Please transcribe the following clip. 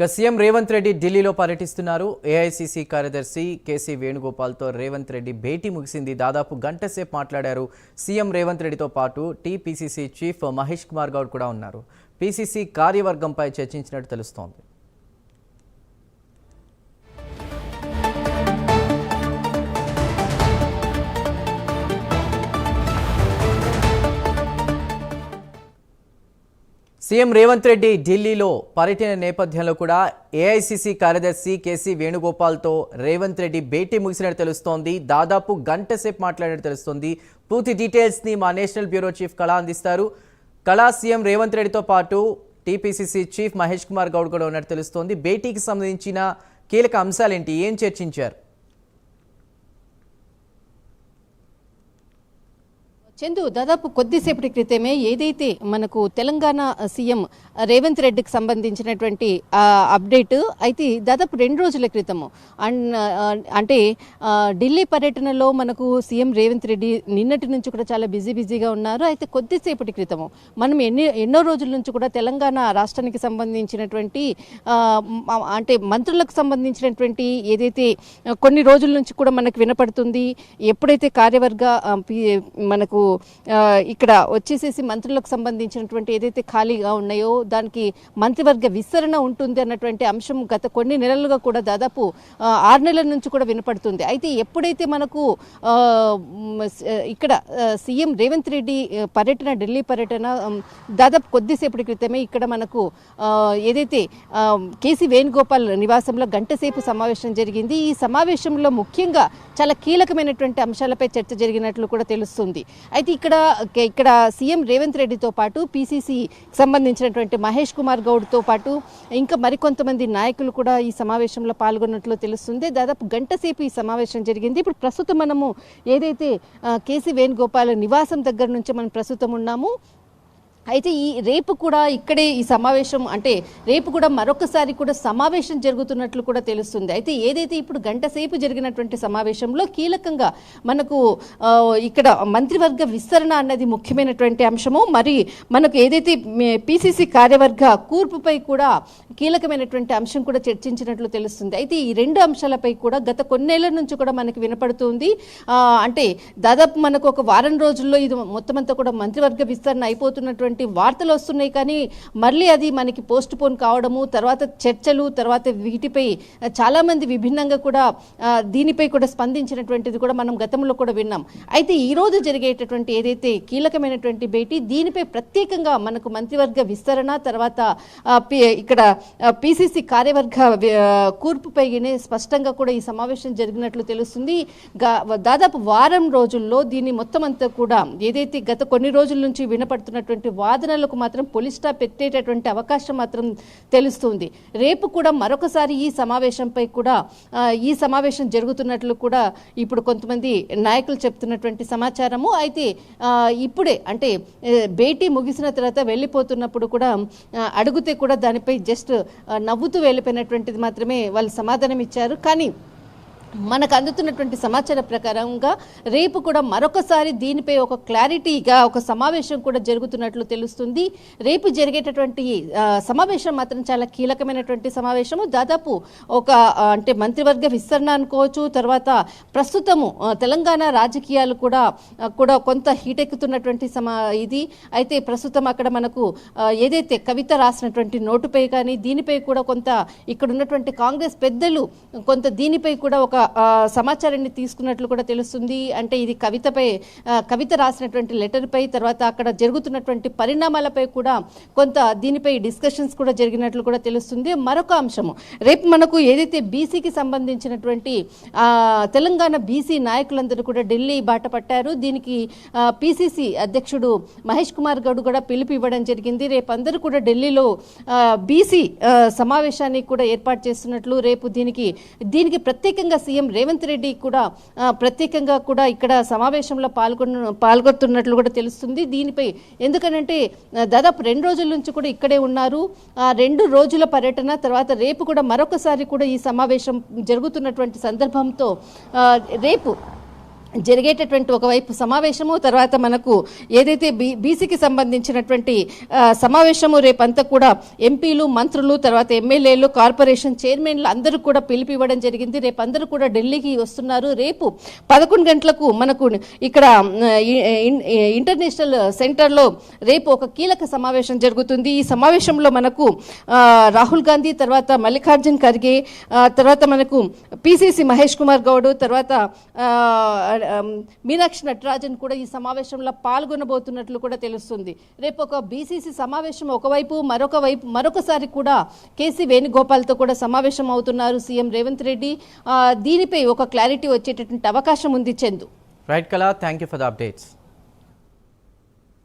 ఇక సీఎం రేవంత్ రెడ్డి ఢిల్లీలో పర్యటిస్తున్నారు. ఏఐసీసీ కార్యదర్శి కేసీ వేణుగోపాల్తో రేవంత్ రెడ్డి భేటీ ముగిసింది. దాదాపు గంట సేపు మాట్లాడారు సీఎం రేవంత్ రెడ్డితో పాటు టీపీసీసీ చీఫ్ మహేష్ కుమార్ గౌడ్ కూడా ఉన్నారు. పీసీసీ కార్యవర్గంపై చర్చించినట్టు తెలుస్తోంది. సీఎం రేవంత్ రెడ్డి ఢిల్లీలో పర్యటన నేపథ్యంలో కూడా ఏఐసీసీ కార్యదర్శి కేసీ వేణుగోపాల్తో రేవంత్ రెడ్డి భేటీ ముగిసినట్టు తెలుస్తోంది. దాదాపు గంట సేపు మాట్లాడినట్టు తెలుస్తోంది. పూర్తి డీటెయిల్స్ని మా నేషనల్ బ్యూరో చీఫ్ కళా అందిస్తారు. కళా సీఎం రేవంత్ రెడ్డితో పాటు టీపీసీసీ చీఫ్ మహేష్ కుమార్ గౌడ్ కూడా ఉన్నట్టు తెలుస్తోంది. భేటీకి సంబంధించిన కీలక అంశాలేంటి? ఏం చర్చించారు? చందు దాదాపు కొద్దిసేపటి క్రితమే ఏదైతే మనకు తెలంగాణ సీఎం రేవంత్ రెడ్డికి సంబంధించినటువంటి అప్డేట్ అయితే దాదాపు రెండు రోజుల క్రితము. అండ్ అంటే ఢిల్లీ పర్యటనలో మనకు సీఎం రేవంత్ రెడ్డి నిన్నటి నుంచి కూడా చాలా బిజీ బిజీగా ఉన్నారు. అయితే కొద్దిసేపటి క్రితము మనం ఎన్ని ఎన్నో రోజుల నుంచి కూడా తెలంగాణ రాష్ట్రానికి సంబంధించినటువంటి అంటే మంత్రులకు సంబంధించినటువంటి ఏదైతే కొన్ని రోజుల నుంచి కూడా మనకు వినపడుతుంది ఎప్పుడైతే కార్యవర్గ పి- మనకు ఇక్కడ వచ్చేసేసి మంత్రులకు సంబంధించినటువంటి ఏదైతే ఖాళీగా ఉన్నాయో దానికి మంత్రివర్గ విస్తరణ ఉంటుంది అన్నటువంటి అంశం గత కొన్ని నెలలుగా కూడా దాదాపు ఆరు నెలల నుంచి కూడా వినపడుతుంది. అయితే ఎప్పుడైతే మనకు ఇక్కడ సీఎం రేవంత్ రెడ్డి పర్యటన ఢిల్లీ పర్యటన దాదాపు కొద్దిసేపటి క్రితమే ఇక్కడ మనకు ఏదైతే కేసీ వేణుగోపాల్ నివాసంలో గంటసేపు సమావేశం జరిగింది. ఈ సమావేశంలో ముఖ్యంగా చాలా కీలకమైనటువంటి అంశాలపై చర్చ జరిగినట్లు కూడా తెలుస్తుంది. అయితే ఇక్కడ ఇక్కడ సీఎం రేవంత్ రెడ్డితో పాటు పీసీసీ సంబంధించినటువంటి మహేష్ కుమార్ గౌడ్తో పాటు ఇంకా మరికొంతమంది నాయకులు కూడా ఈ సమావేశంలో పాల్గొన్నట్లు తెలుస్తుంది. దాదాపు గంట సేపు ఈ సమావేశం జరిగింది. ఇప్పుడు ప్రస్తుతం మనము ఏదైతే కేసీ వేణుగోపాల్ నివాసం దగ్గర నుంచి మనం ప్రస్తుతం ఉన్నాము. అయితే ఈ రేపు కూడా ఇక్కడే ఈ సమావేశం అంటే రేపు కూడా మరొకసారి కూడా సమావేశం జరుగుతున్నట్లు కూడా తెలుస్తుంది. అయితే ఏదైతే ఇప్పుడు గంట సేపు జరిగినటువంటి సమావేశంలో కీలకంగా మనకు ఇక్కడ మంత్రివర్గ విస్తరణ అన్నది ముఖ్యమైనటువంటి అంశము. మరి మనకు ఏదైతే పిసిసి కార్యవర్గ కూర్పుపై కూడా కీలకమైనటువంటి అంశం కూడా చర్చించినట్లు తెలుస్తుంది. అయితే ఈ రెండు అంశాలపై కూడా గత కొన్నేళ్ళ నుంచి కూడా మనకి వినపడుతుంది. అంటే దాదాపు మనకు ఒక వారం రోజుల్లో ఇది మొత్తం అంతా కూడా మంత్రివర్గ విస్తరణ అయిపోతున్నటువంటి వార్తలు వస్తున్నాయి. కానీ మళ్ళీ అది మనకి పోస్ట్ పోన్ కావడము తర్వాత చర్చలు తర్వాత వీటిపై చాలామంది విభిన్నంగా కూడా దీనిపై కూడా స్పందించినటువంటిది కూడా మనం గతంలో కూడా విన్నాం. అయితే ఈ రోజు జరిగేటటువంటి ఏదైతే కీలకమైనటువంటి భేటీ దీనిపై ప్రత్యేకంగా మనకు మంత్రివర్గ విస్తరణ తర్వాత ఇక్కడ పిసిసి కార్యవర్గ కూర్పుపైనే స్పష్టంగా కూడా ఈ సమావేశం జరిగినట్లు తెలుస్తుంది. దాదాపు వారం రోజుల్లో దీన్ని మొత్తం అంతా కూడా ఏదైతే గత కొన్ని రోజుల నుంచి వినపడుతున్నటువంటి వాదనలకు మాత్రం పొలిస్టా పెట్టేటటువంటి అవకాశం మాత్రం తెలుస్తుంది. రేపు కూడా మరొకసారి ఈ సమావేశంపై కూడా ఈ సమావేశం జరుగుతున్నట్లు కూడా ఇప్పుడు కొంతమంది నాయకులు చెప్తున్నటువంటి సమాచారము. అయితే ఇప్పుడే అంటే భేటీ ముగిసిన తర్వాత వెళ్ళిపోతున్నప్పుడు కూడా అడిగితే కూడా దానిపై జస్ట్ జస్ట్ నవ్వుతూ వెళ్ళిపోయినటువంటిది మాత్రమే వాళ్ళు సమాధానం ఇచ్చారు కానీ మనకు అందుతున్నటువంటి సమాచారం ప్రకారంగా రేపు కూడా మరొకసారి దీనిపై ఒక క్లారిటీగా ఒక సమావేశం కూడా జరుగుతున్నట్లు తెలుస్తుంది. రేపు జరిగేటటువంటి సమావేశం మాత్రం చాలా కీలకమైనటువంటి సమావేశము. దాదాపు ఒక అంటే మంత్రివర్గ విస్తరణ అనుకోవచ్చు. తర్వాత ప్రస్తుతము తెలంగాణ రాజకీయాలు కూడా కూడా కొంత హీటెక్కుతున్నటువంటి సమా ఇది. అయితే ప్రస్తుతం అక్కడ మనకు ఏదైతే కవిత రాసినటువంటి నోటుపై కానీ దీనిపై కూడా కొంత ఇక్కడ ఉన్నటువంటి కాంగ్రెస్ పెద్దలు కొంత దీనిపై కూడా ఒక సమాచారాన్ని తీసుకున్నట్లు కూడా తెలుస్తుంది. అంటే ఇది కవితపై కవిత రాసినటువంటి లెటర్పై తర్వాత అక్కడ జరుగుతున్నటువంటి పరిణామాలపై కూడా కొంత దీనిపై డిస్కషన్స్ కూడా జరిగినట్లు కూడా తెలుస్తుంది. మరొక అంశము రేపు మనకు ఏదైతే బీసీకి సంబంధించినటువంటి తెలంగాణ బీసీ నాయకులందరూ కూడా ఢిల్లీ బాట పట్టారు. దీనికి పిసిసి అధ్యక్షుడు మహేష్ కుమార్ గౌడ్ కూడా పిలుపు ఇవ్వడం జరిగింది. రేపు అందరూ కూడా ఢిల్లీలో బీసీ సమావేశాన్ని కూడా ఏర్పాటు చేస్తున్నట్లు రేపు దీనికి దీనికి ప్రత్యేకంగా సీఎం రేవంత్ రెడ్డి కూడా ప్రత్యేకంగా కూడా ఇక్కడ సమావేశంలో పాల్గొన్న పాల్గొతున్నట్లు కూడా తెలుస్తుంది దీనిపై. ఎందుకనంటే దాదాపు రెండు రోజుల నుంచి కూడా ఇక్కడే ఉన్నారు. ఆ రెండు రోజుల పర్యటన తర్వాత రేపు కూడా మరొకసారి కూడా ఈ సమావేశం జరుగుతున్నటువంటి సందర్భంతో రేపు జరిగేటటువంటి ఒకవైపు సమావేశము తర్వాత మనకు ఏదైతే బీ బీసీకి సంబంధించినటువంటి సమావేశము రేపంతా కూడా ఎంపీలు మంత్రులు తర్వాత ఎమ్మెల్యేలు కార్పొరేషన్ చైర్మన్లు అందరూ కూడా పిలిపి ఇవ్వడం జరిగింది. రేపు అందరూ కూడా ఢిల్లీకి వస్తున్నారు. రేపు పదకొండు గంటలకు మనకు ఇక్కడ ఇంటర్నేషనల్ సెంటర్లో రేపు ఒక కీలక సమావేశం జరుగుతుంది. ఈ సమావేశంలో మనకు రాహుల్ గాంధీ తర్వాత మల్లికార్జున్ ఖర్గే తర్వాత మనకు పిసిసి మహేష్ కుమార్ గౌడ్ తర్వాత Um, మీనాక్షి నటరాజన్ కూడా ఈ సమావేశంలో పాల్గొనబోతున్నట్లు కూడా తెలుస్తుంది. రేపు ఒక బీసీసీ సమావేశం ఒకవైపు మరొక వైపు మరొకసారి కూడా కేసీ వేణుగోపాల్తో కూడా సమావేశం అవుతున్నారు సీఎం రేవంత్ రెడ్డి. దీనిపై ఒక క్లారిటీ వచ్చేటటువంటి అవకాశం ఉంది Chandu. Right Kala thank you for the updates